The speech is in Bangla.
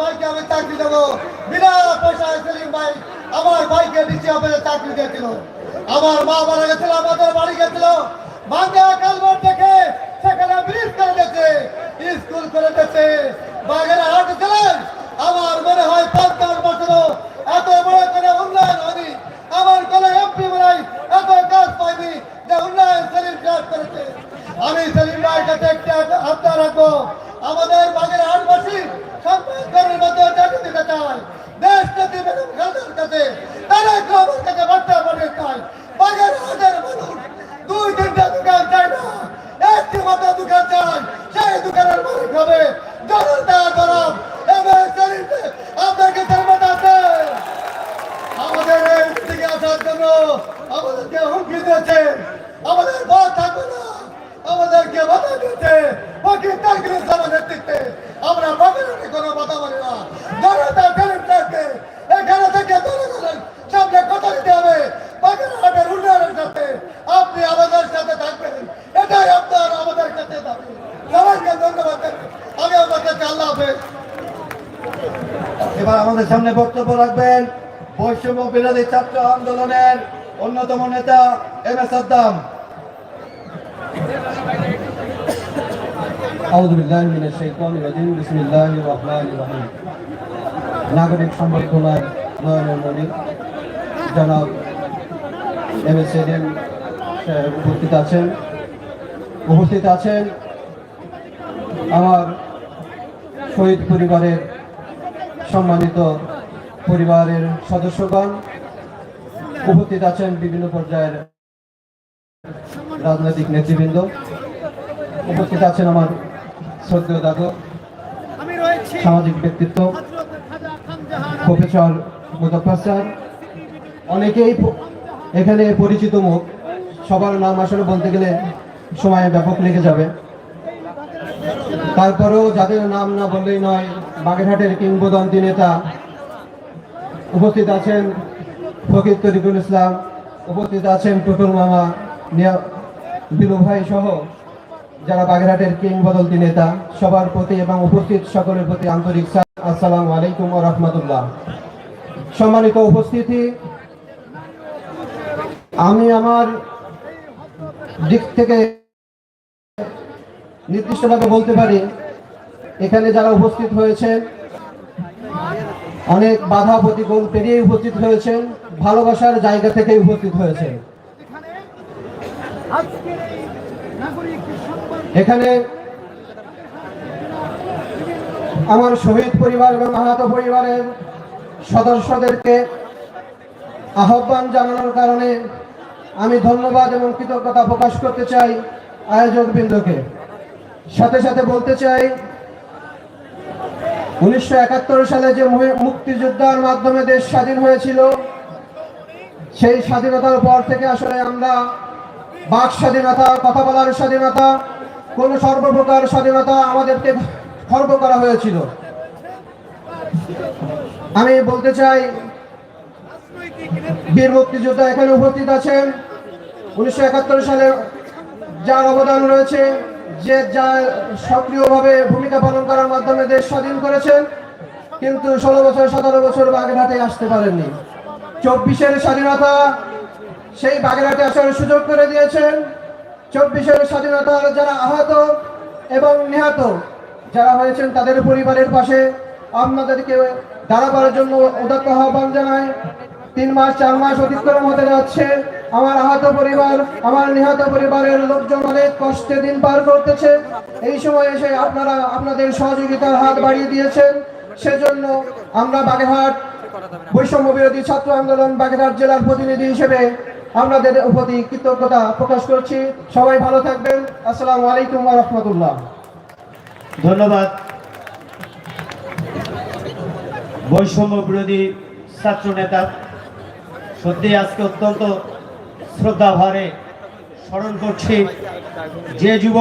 ভাইকে আমি চাকরি দেব। বিনা পয়সা সেলিম ভাই আমার ভাইকে নিচে আপনাদের চাকরি দিয়েছিল। আমার মা মারা গেছিল, আমাদের বাড়ি গেছিল। কালবার সেখানে ব্রিজ করে দিয়েছে, স্কুল করে দিয়েছে। বাঘের হাট ছিলেন আমার মনে হয় এত বড় করে উন্নয়ন হয়নি। আমার কোনো এমপি এত কাজ পাইনি যে উন্নয়ন সেলিম কাজ করেছে। আমি সেলিম ভাইয়ের কাছে একটা আবদার রাখব। আমাদের সম্পর্কের মধ্যে জানিয়ে দিতে চায় দেশ নেত্রী বেগম খালেদার কাছে তারা রহমান কাছে বার্তা পাঠাতে চাই বাগের হাটের মানুষ দুই তিনটা দোকান চায় না একটি মাত্র দোকান চায় সেই দোকানের মালিক হবে জনতা গরম এবং শরীরে আপনাকে ধর্মতা আছে আমাদের এই দিকে আসার জন্য আমাদেরকে হুমকি দিয়েছে আমাদের ভয় থাকবে না আমাদেরকে বাধা ফকির তাকির ইসলামের নেতৃত্বে, আমরা বাঙালিকে কোনো বাধা মানি না। জনতা গরিবদেরকে এখানে থেকে জনগণের সামনে কথা দিতে হবে। উন্নয়নের সাথে আপনি আমাদের সাথে থাকবেন। এটাই আপনার আমাদের কাছে দাবি। সবাইকে ধন্যবাদ আমি আল্লাহ হাফেজ। এবার আমাদের সামনে বক্তব্য রাখবেন বৈষম্য বিরোধী ছাত্র আন্দোলনের অন্যতম নেতা এম এস সাদ্দাম নাগরিক সম্বর্ধনায় নয়নের মনি জনাব এম এস এম উপস্থিত আছেন। উপস্থিত আছেন আমার শহীদ পরিবারের সম্মানিত পরিবারের সদস্যগণ। উপস্থিত আছেন বিভিন্ন পর্যায়ের রাজনৈতিক নেতৃবৃন্দ উপস্থিত আছেন আমার শ্রদ্ধেয় দাদু সামাজিক ব্যক্তিত্ব প্রফেসর মুজফর স্যার। অনেকেই এখানে পরিচিত মুখ সবার নাম আসলে বলতে গেলে সময়ে ব্যাপক লেগে যাবে। তারপরেও যাদের নাম না বললেই নয় বাগেরহাটের কিংবদন্তি নেতা উপস্থিত আছেন ফকির তরিকুল ইসলাম উপস্থিত আছেন টুটুল মামা নিয়া- বিলু ভাই সহ যারা বাগেরহাটের কিংবদন্তি নেতা, সবার প্রতি এবং উপস্থিত সকলের প্রতি আন্তরিক সালাম। আসসালামু আলাইকুম ও রহমতুল্লাহ সম্মানিত উপস্থিতি, আমি আমার দিক থেকে নির্দিষ্টভাবে বলতে পারি, এখানে যারা উপস্থিত হয়েছেন, অনেক বাধা, প্রতিকূল পেরিয়ে উপস্থিত হয়েছেন, ভালোবাসার জায়গা থেকে উপস্থিত হয়েছেন এখানে আমার শহীদ পরিবার এবং আহত পরিবারের সদস্যদেরকে আহ্বান জানানোর কারণে আমি ধন্যবাদ এবং কৃতজ্ঞতা প্রকাশ করতে চাই আয়োজক বৃন্দকে সাথে সাথে বলতে চাই, উনিশশো একাত্তর সালে যে মুক্তিযোদ্ধার মাধ্যমে দেশ স্বাধীন হয়েছিল, সেই স্বাধীনতার পর থেকে আসলে আমরা বাক স্বাধীনতা, কথা বলার স্বাধীনতা কোন সর্বপ্রকার স্বাধীনতা আমাদেরকে খর্ব করা হয়েছিল? আমি বলতে চাই, বীর মুক্তিযোদ্ধা এখানে উপস্থিত আছেন। উনিশশো একাত্তর সালে যার অবদান রয়েছে, যে যা সক্রিয়ভাবে ভূমিকা পালন করার মাধ্যমে দেশ স্বাধীন করেছেন, কিন্তু ষোলো বছর, সতেরো বছর বাগেরহাটে আসতে পারেননি। চব্বিশের স্বাধীনতা সেই বাগেরহাটে আসার সুযোগ করে দিয়েছেন। চব্বিশের স্বাধীনতার যারা আহত এবং নিহত, যারা হয়েছেন তাদের পরিবারের পাশে আপনাদেরকে দাঁড়াবার জন্য উদাত্ত আহ্বান জানায় তিন মাস, চার মাস অতিক্রম হতে যাচ্ছে। আমার আহত পরিবার, আমার নিহত পরিবারের লোকজন অনেক কষ্টে দিন পার করতেছে। এই সময় এসে আপনারা আপনাদের সহযোগিতার হাত বাড়িয়ে দিয়েছেন। সেজন্য আমরা বাগেরহাট বৈষম্য বিরোধী ছাত্র আন্দোলন বাগেরহাট জেলার প্রতিনিধি হিসেবে আপনাদের প্রতি কৃতজ্ঞতা প্রকাশ করছি। সবাই ভালো থাকবেন। আসসালামু আলাইকুম রহমতুল্লাহ। ধন্যবাদ। বৈষম্য বিরোধী ছাত্র নেতা সত্যি আজকে অত্যন্ত শ্রদ্ধা ভরে স্মরণ করছি যে যুব